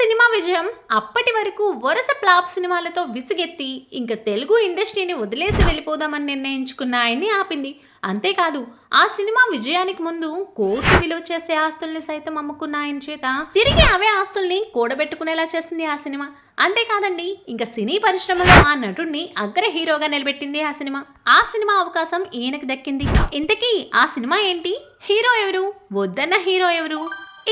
Cinema విజయం అప్పటి వరకు వరుస ప్లాప్ సినిమాలతో విసుగెత్తి ఇంక తెలుగు ఇండస్ట్రీని వదిలేసి వెళ్ళిపోదామని నిర్ణయించుకున్న ఆయన్ని ఆపింది. అంతేకాదు ఆ సినిమా విజయానికి ముందు కోర్టు విలువ చేసే ఆస్తుల్ని సైతం అమ్ముకున్న ఆయన చేత తిరిగి అవే ఆస్తుల్ని కూడబెట్టుకునేలా చేసింది ఆ సినిమా. అంతేకాదండి ఇంకా సినీ పరిశ్రమలో ఆ నటుడిని అగ్ర హీరోగా నిలబెట్టింది ఆ సినిమా. ఆ సినిమా అవకాశం ఈయనకు దక్కింది. ఇంతకీ ఆ సినిమా ఏంటి? హీరో ఎవరు? వద్దన్న హీరో ఎవరు?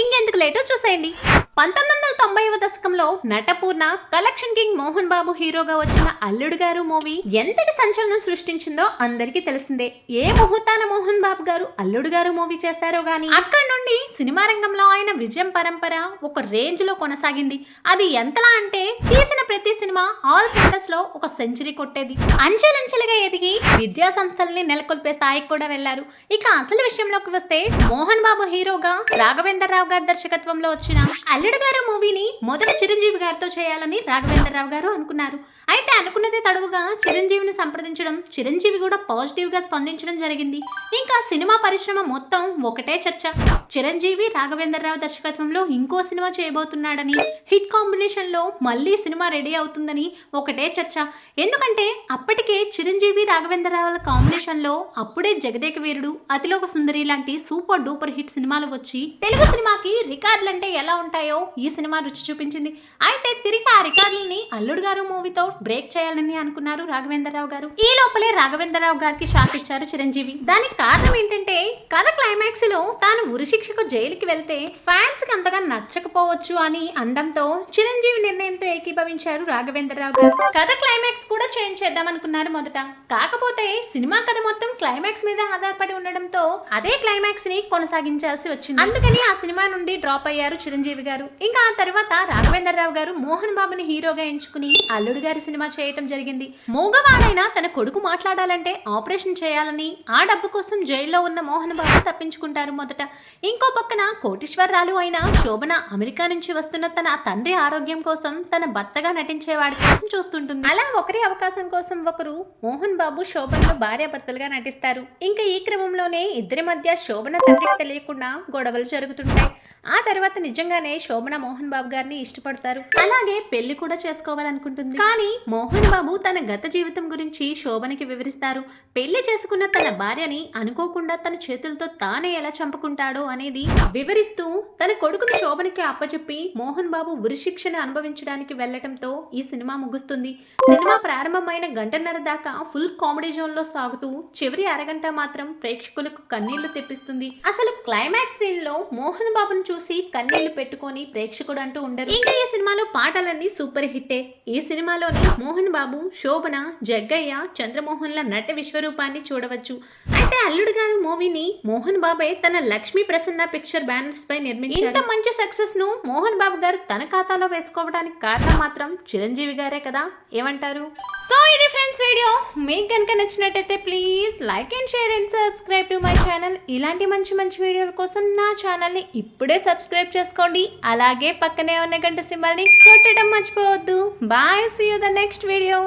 ఇంకెందుకు లేటో చూసేయండి. పంతొమ్మిది వందల తొంభైవ దశకంలో నటపూర్ణ కలెక్షన్ కింగ్ మోహన్ బాబు హీరోగా వచ్చిన అల్లుడు గారు మూవీ ఎంతటి సంచలనం సృష్టించిందో అందరికీ తెలిసిందే. ఏ ముహూర్తాన మోహన్ బాబు గారు అల్లుడు గారు మూవీ చేస్తారో గానీ అక్కడ నుండి సినిమా రంగంలో ఆయన విజయం పరంపర ఒక రేంజ్లో కొనసాగింది. అది ఎంతలా అంటే తీసిన ప్రతి సినిమా ఆల్ సెంటర్స్లో ఒక సెంచరీ కొట్టేది. అంచెలంచెలుగా ఎదిగి విద్యా సంస్థల్ని నెలకొల్పే స్థాయికి కూడా వెళ్ళారు ఇక అసలు విషయంలోకి వస్తే మోహన్ బాబు హీరోగా రాఘవేంద్ర రావు గారి దర్శకత్వంలో వచ్చిన అల్లుడు గారు మూవీ మూవీని మొదట చిరంజీవి గారితో చేయాలని రాఘవేంద్ర రావు గారు అనుకున్నారు. అయితే అనుకున్నదే తడవుగా చిరంజీవిని సంప్రదించడం చిరంజీవి కూడా పాజిటివ్గా స్పందించడం జరిగింది. ఇంకా సినిమా పరిశ్రమ మొత్తం ఒకటే చర్చ. చిరంజీవి రాఘవేంద్రరావు దర్శకత్వంలో ఇంకో సినిమా చేయబోతున్నాడని హిట్ కాంబినేషన్లో మళ్ళీ సినిమా రెడీ అవుతుందని ఒకటే చర్చ. ఎందుకంటే అప్పటికే చిరంజీవి రాఘవేంద్రరావుల కాంబినేషన్లో అప్పుడే జగదేక వీరుడు అతిలోక సుందరి లాంటి సూపర్ డూపర్ హిట్ సినిమాలు వచ్చి తెలుగు సినిమాకి రికార్డులు అంటే ఎలా ఉంటాయో ఈ సినిమా రుచి చూపించింది. అయితే తిరిగి ఆ రికార్డులని అల్లుడు గారు మూవీతో బ్రేక్ చేయాలని అనుకున్నారు రాఘవేంద్రరావు గారు. ఈ లోపలే రాఘవేంద్రరావు గారికి షాక్ ఇచ్చారు చిరంజీవి. దానికి కారణం ఏంటంటే కథ క్లైమాక్స్లో తాను ఉరిశిక్షకు జైలుకి వెళ్తే ఫ్యాన్స్కి అంతగా నచ్చకపోవచ్చు అని అండంతో చిరంజీవి నిర్ణయంతో ఏకీభవించారు రాఘవేంద్రరావు గారు. కథ క్లైమాక్స్ కూడా చేంజ్ చేద్దాం అనుకున్నారు మొదట. కాకపోతే సినిమా కథ మొత్తం క్లైమాక్స్ మీద ఆధారపడి ఉండడంతో అదే క్లైమాక్స్ని కొనసాగించాల్సి వచ్చింది. అందుకని ఆ సినిమా నుండి డ్రాప్ అయ్యారు చిరంజీవి గారు. ఇంకా తర్వాత రాఘవేంద్రరావు గారు మోహన్ బాబుని హీరోగా ఎంచుకుని అల్లుడు గారి సినిమా చేయటం జరిగింది. మూగవాడైనా తన కొడుకు మాట్లాడాలంటే ఆపరేషన్ చేయాలని ఆ డబ్బు కోసం జైల్లో ఉన్న మోహన్ బాబు తప్పించుకుంటారు మొదట. ఇంకో పక్కన కోటీశ్వరరాలు అయిన శోభన అమెరికా నుంచి వస్తున్న తన తండ్రి ఆరోగ్యం కోసం తన భర్తగా నటించేవాడి కోసం చూస్తుంటుంది. అలా ఒకరి అవకాశం కోసం ఒకరు మోహన్ బాబు శోభనలో భార్యాభర్తలుగా నటిస్తారు. ఇంకా ఈ క్రమంలోనే ఇద్దరి మధ్య శోభన తండ్రికి తెలియకుండా గొడవలు జరుగుతుంటాయి. ఆ తర్వాత నిజంగానే శోభన మోహన్ బాబు గారిని ఇష్టపడతారు. అలాగే పెళ్ళి కూడా చేసుకోవాలనుకుంటుంది. కానీ మోహన్ బాబు తన గత జీవితం గురించి శోభనకి వివరిస్తారు. పెళ్ళి చేసుకున్న తన భార్యని అనుకోకుండా తన చేతులతో తానే ఎలా చంపుకుంటాడో అనేది వివరిస్తూ తన కొడుకుని శోభనకి అప్పచెప్పి మోహన్ బాబు ఉరిశిక్షను అనుభవించడానికి వెళ్ళటంతో ఈ సినిమా ముగుస్తుంది. సినిమా ప్రారంభమైన గంటన్నర దాకా ఫుల్ కామెడీ జోన్లో సాగుతూ చివరి అరగంట మాత్రం ప్రేక్షకులకు కన్నీళ్ళు తెప్పిస్తుంది. అసలు క్లైమాక్స్ సీన్లో మోహన్ బాబును చూసి కన్నీళ్ళు పెట్టుకొని ప్రేక్షకుడు అంటూ ఉండరు. ఇంకా ఈ సినిమాలో పాటలన్నీ సూపర్ హిట్టే. ఈ సినిమాలోని మోహన్ బాబు శోభన జగ్గయ్య చంద్రమోహన్ల నట విశ్వరూపాన్ని చూడవచ్చు. అయితే అల్లుడు గారి మూవీని మోహన్ బాబే తన లక్ష్మీ ప్రసన్న పిక్చర్ బ్యానర్స్ పై నిర్మించారు. ఇంత మంచి సక్సెస్ను మోహన్ బాబు గారు తన ఖాతాలో వేసుకోవడానికి కారణం మాత్రం చిరంజీవి గారే కదా. ఏమంటారు? సో ఇది ఫ్రెండ్స్ వీడియో మీకు కనుక నచ్చినట్టయితే please like and share and subscribe to my channel ఇలాంటి మంచి మంచి వీడియోల కోసం నా ఛానల్ని ఇప్పుడే సబ్స్క్రైబ్ చేసుకోండి. అలాగే పక్కనే ఉన్న గంట సింబల్ని కొట్టడం మర్చిపోవద్దు. Bye see you the next video